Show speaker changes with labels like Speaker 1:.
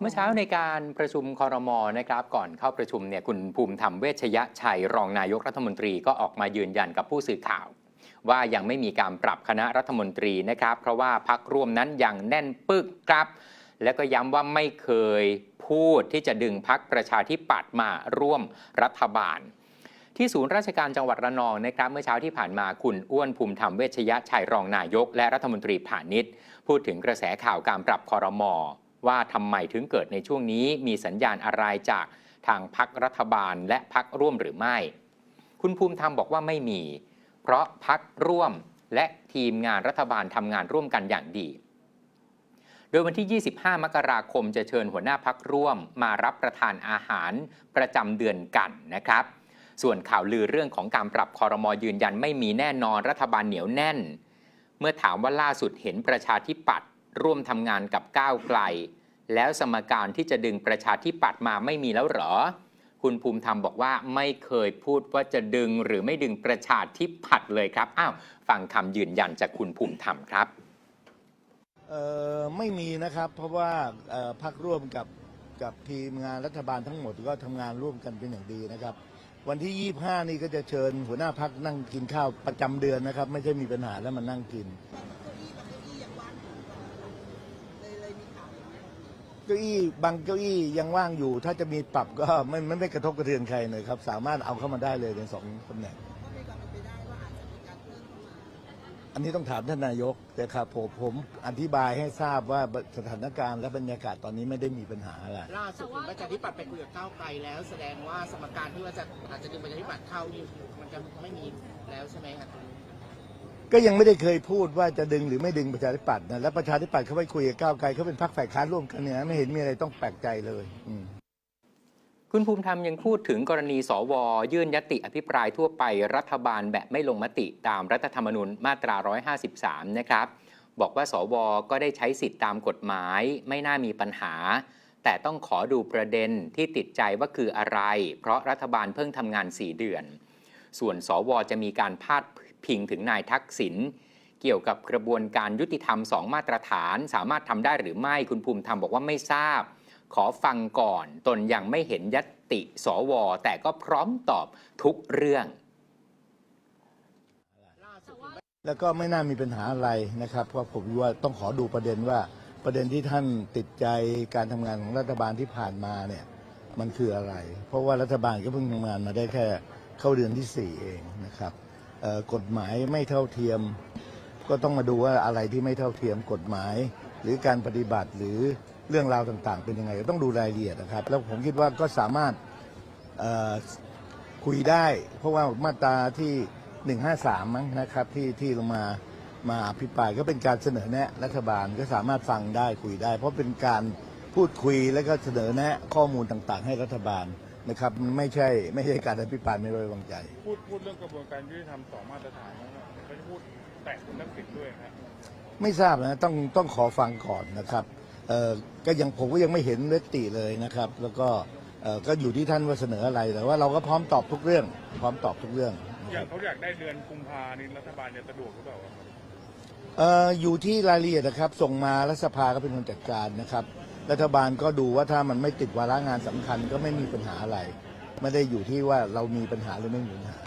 Speaker 1: เมื่อเช้าในการประชุมคอรมอนะครับ ก่อนเข้าประชุมเนี่ยคุณภูมิธรรมเวชยชัยรองนายกรัฐมนตรีก็ออกมายืนยันกับผู้สื่อข่าว ว่ายังไม่มีการปรับคณะรัฐมนตรีนะครับ เพราะว่าพักร่วมนั้นยังแน่นปึกครับ และก็ย้ำว่าไม่เคยพูดที่จะดึงพักประชาธิปัตย์มาร่วมรัฐบาลที่ศูนย์ราชการจังหวัดระนองนะครับเมื่อเช้าที่ผ่านมาคุณอ้วนภูมิธรรมเวชยชัยรองนายก และรัฐมนตรีผ่านิชพูดถึงกระแสข่าวการปรับคอรมอ ว่าทำไมถึงเกิดในช่วงนี้มีสัญญาณอะไรจากทางพักรัฐบาลและพักร่วมหรือไม่ คุณภูมิธรรมบอกว่าไม่มี เพราะพักร่วมและทีมงานรัฐบาลทำงานร่วมกันอย่างดี โดยวันที่ 25 มกราคมจะเชิญหัวหน้าพักร่วม มารับประทานอาหารประจำเดือนกันนะครับ ส่วนข่าวลือเรื่องของการปรับคอรมอยืนยันไม่มีแน่นอนรัฐบาลเหนียวแน่น เมื่อถามว่าล่าสุดเห็นประชาธิปัตย์ ร่วมทำงานกับก้าวไกล แล้วสมการที่จะดึงประชาธิปัตย์มาไม่มีแล้วเหรอ คุณภูมิธรรมบอกว่าไม่เคยพูดว่าจะดึงหรือไม่ดึงประชาธิปัตย์เลยครับอ้าวฟังคำยืนยันจากคุณภูมิธรรมครับ
Speaker 2: ไม่มีนะครับ เพราะว่าพักร่วมกับกับทีมงานรัฐบาลทั้งหมดก็ทำงานร่วมกันเป็นอย่างดีนะครับ วันที่ 25 นี่ก็จะเชิญหัวหน้าพักนั่งกินข้าวประจำเดือนนะครับ ไม่ใช่มีปัญหาแล้วมานั่งกิน เก้าอี้บางเก้าอี้ยังว่างอยู่ ถ้าจะมีปรับก็ไม่ไม่ไม่กระทบกระเทือนใครเลยครับ สามารถเอาเข้ามาได้เลยในสองตำแหน่งอันนี้ต้องถามท่านนายกแต่ครับผมผมอธิบายให้ทราบว่าสถานการณ์และบรรยากาศตอนนี้ไม่ได้มีปัญหาอะไร
Speaker 3: ล่าสุดประชาธิปัตย์ไปคุยกับก้าวไกลแล้ว แสดงว่าสมการที่ว่าจะอาจจะดึงประชาธิปัตย์เข้านี่มันจะไม่มีแล้วใช่ไหมครับ
Speaker 2: ก็ยังไม่ได้เคยพูดว่าจะดึงหรือไม่ดึงประชาธิปัตย์นะและประชาธิปัตย์เขาไปคุยกับก้าวไกลเขาเป็นพรรคฝ่ายค้านร่วมกันเนี่ยไม่เห็นมีอะไรต้องแปลกใจเลยอืม
Speaker 1: คุณภูมิธรรมยังพูดถึงกรณีสว ยื่นยติอภิปรายทั่วไปรัฐบาลแบบไม่ลงมติตามรัฐธรรมนูญมาตรา 153 นะครับ บอกว่าสว ก็ได้ใช้สิทธิตามกฎหมาย ไม่น่ามีปัญหา แต่ต้องขอดูประเด็นที่ติดใจว่าคืออะไร เพราะรัฐบาลเพิ่งทำงาน 4 เดือน ส่วนสวจะมีการพาดพ งถึงนายทักษิณเกี่ยวกับกระบวนการยุติธรรม2มาตรฐาน สามารถทำได้หรือไม่คุณภูมิธรรมบอกว่าไม่ทราบ ขอฟังก่อน ตนยังไม่เห็นยติสว แต่ก็พร้อมตอบทุกเรื่อง
Speaker 2: แล้วก็ไม่น่ามีปัญหาอะไรนะครับเพราะผมว่าต้องขอดูประเด็นว่าประเด็นที่ท่านติดใจการทำงานของรัฐบาลที่ผ่านมาเนี่ยมันคืออะไร เพราะว่ารัฐบาลก็เพิ่งทำงานมาได้แค่เข้าเดือนที่ 4 เองนะครับ กฎหมายไม่เท่าเทียม ก็ต้องมาดูว่าอะไรที่ไม่เท่าเทียมกฎหมาย หรือการปฏิบัติหรือเรื่องราวต่างๆ เป็นยังไงก็ต้องดูรายละเอียดนะครับ แล้วผมคิดว่าก็สามารถคุยได้ เพราะว่ามาตราที่ 153 มั้งนะครับที่ที่ลงมามาอภิปรายก็เป็นการเสนอแนะรัฐบาลก็สามารถฟังได้คุยได้ เพราะเป็นการพูดคุยแล้วก็เสนอแนะข้อมูลต่างๆ ให้รัฐบาล นะครับมันไม่ใช่ไม่ใช่การอภิปรายไม่ไว้วางใจ
Speaker 4: พูดพูดเรื่องกระบวนการยุติธรรมสองมาตรฐานนะครับไม่ได้พูดแตะคุณทักษิณด้วยครับ
Speaker 2: ไม่ทราบนะต้องต้องขอฟังก่อนนะครับเอ่อก็ยังผมก็ยังไม่เห็นเวติเลยนะครับ แล้วก็เอ่อก็อยู่ที่ท่านว่าเสนออะไรแต่ว่าเราก็พร้อมตอบทุกเรื่อง พร้อมตอบทุกเรื่องนะ
Speaker 4: อ
Speaker 2: ค
Speaker 4: ย่า
Speaker 2: รั
Speaker 4: ง
Speaker 2: บ
Speaker 4: เขาอยากได้เดือนกุมภานี่รัฐบาลจะสะดวกหรือเปล่าครับ
Speaker 2: เอ่ออยู่ที่รายละเอียดนะครับ ส่งมารัฐสภาก็เป็นคนจัดการนะครับ รัฐบาลก็ดูว่าถ้ามันไม่ติดวาระงานสำคัญก็ไม่มีปัญหาอะไร ไม่ได้อยู่ที่ว่าเรามีปัญหาหรือไม่มีปัญหา